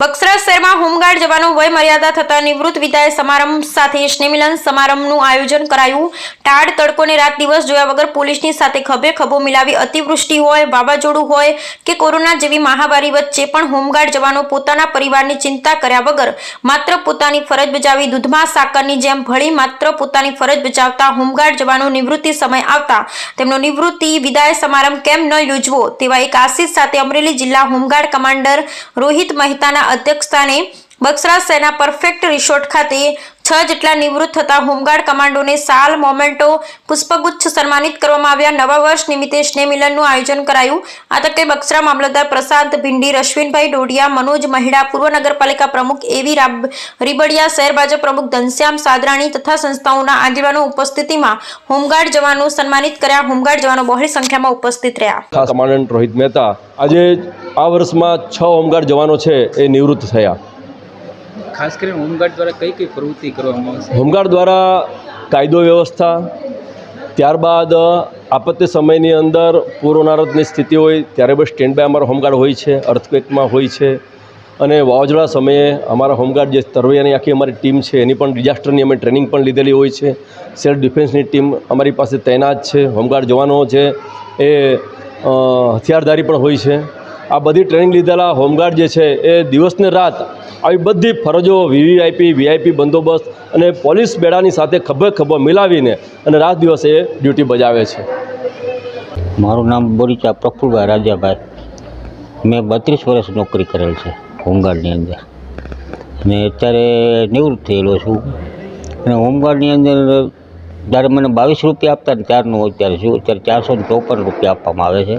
બક્સરા શહેરમાં હોમગાર્ડ જવાનો વય મર્યાદા થતા નિવૃત્ત વિદાય સમારંભ સાથે સ્નેહમિલન સમારંભનું આયોજન કરાયું. ટાઢ તડકોને રાત દિવસ જોયા વગર પોલીસની સાથે ખભે ખભો મિલાવી અતિવૃષ્ટિ હોય, વાવાઝોડું હોય કે કોરોના જેવી મહામારી વચ્ચે પણ હોમગાર્ડ જવાનો પોતાના પરિવારની ચિંતા કર્યા વગર માત્ર પોતાની ફરજ બજાવી દૂધમાં સાકરની જેમ ભળી માત્ર પોતાની ફરજ બજાવતા હોમગાર્ડ જવાનો નિવૃત્તિ સમય આવતા તેમનો નિવૃત્તિ વિદાય સમારંભ કેમ ન યોજવો તેવા એક આશિષ સાથે અમરેલી જિલ્લા હોમગાર્ડ કમાન્ડર રોહિત મહેતાના अध्यक्षस्थानी બક્સરા સેના પરફેક્ટ રિસોર્ટ ખાતે છ જેટલા નિવૃત્ત થતા હોમગાર્ડ કમાન્ડોને સાલ, મોમેન્ટો, પુષ્પગુચ્છ સન્માનિત કરવામાં આવ્યા. નવા વર્ષ નિમિત્તે સ્નેહમિલનનું આયોજન કરાયું. આ તકે બક્સરા મામલતદાર પ્રસાદ ભિંડી, રશ્વિનભાઈ ડોડિયા, મનોજ મહિડા, પૂર્વ નગરપાલિકા પ્રમુખ એવી રાબ, રીબડિયા, શહેર ભાજપ પ્રમુખ ઘનશ્યામ સાદરાણી તથા સંસ્થાઓના આગેવાનો ઉપસ્થિતિમાં હોમગાર્ડ જવાનો સન્માનિત કર્યા. હોમગાર્ડ જવાનો બહોળી સંખ્યામાં ઉપસ્થિત રહ્યા. કમાન્ડન્ટ રોહિત મહેતા આજે આ વર્ષમાં છ હોમગાર્ડ જવાનો છે, એ નિવૃત્ત થયા. ખાસ કરીને હોમગાર્ડ દ્વારા કઈ કઈ પ્રવૃત્તિ કરવામાં આવશે? હોમગાર્ડ દ્વારા કાયદો વ્યવસ્થા, ત્યારબાદ આપત્તિ સમયની અંદર પૂર્વનારદની સ્થિતિ હોય, ત્યારે બસ સ્ટેન્ડ બાય અમારા હોમગાર્ડ હોય છે, અર્થક્વેકમાં હોય છે. અને વાવાઝોડા સમયે અમારા હોમગાર્ડ જે તરવૈયાની આખી અમારી ટીમ છે, એની પણ ડિઝાસ્ટરની અમે ટ્રેનિંગ પણ લીધેલી હોય છે. સેલ્ફ ડિફેન્સની ટીમ અમારી પાસે તૈનાત છે. હોમગાર્ડ જવાનો છે એ હથિયારધારી પણ હોય છે. આ બધી ટ્રેનિંગ લીધેલા હોમગાર્ડ જે છે એ દિવસને રાત આવી બધી ફરજો વીવીઆઈપી વીઆઈપી બંદોબસ્ત અને પોલીસ બેડાની સાથે ખભે ખભે મિલાવીને અને રાત દિવસ એ ડ્યુટી બજાવે છે. મારું નામ બોરીચા પ્રફુલભાઈ રાજાભાઈ. મેં બત્રીસ વર્ષ નોકરી કરેલ છે હોમગાર્ડની અંદર. અને અત્યારે નિવૃત્ત થયેલો છું. અને હોમગાર્ડની અંદર જ્યારે મને બાવીસ રૂપિયા આપતા ને ત્યારનું અત્યારે છું અત્યારે ચારસો ચોપન રૂપિયા આપવામાં આવે છે.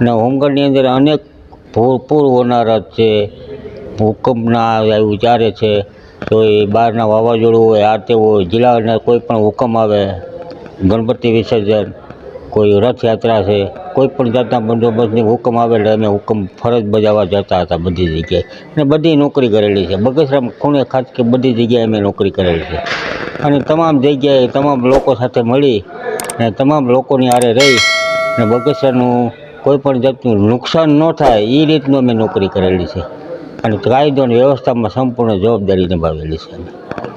અને હોમગાર્ડની અંદર અનેક પૂર પૂર હોનારત છે ભૂકંપના વિચારે ચારે છે, તો એ બહારના વાવાઝોડું હોય, આ તે હોય, જિલ્લાના કોઈ પણ હુકમ આવે, ગણપતિ વિસર્જન, કોઈ રથયાત્રા છે, કોઈ પણ જાતના બંદોબસ્તની હુકમ આવે એટલે અમે હુકમ ફરજ બજાવવા જતા હતા બધી જગ્યાએ. અને બધી નોકરી કરેલી છે. બગસરામ ખૂણે ખાસ કે બધી જગ્યાએ અમે નોકરી કરેલી છે. અને તમામ જગ્યાએ તમામ લોકો સાથે મળી અને તમામ લોકોની હારે રહી અને બગસરાનું કોઈ પણ જાતનું નુકસાન ન થાય એ રીતનું અમે નોકરી કરેલી છે. અને કાયદો અને વ્યવસ્થામાં સંપૂર્ણ જવાબદારી નિભાવેલી છે અમે.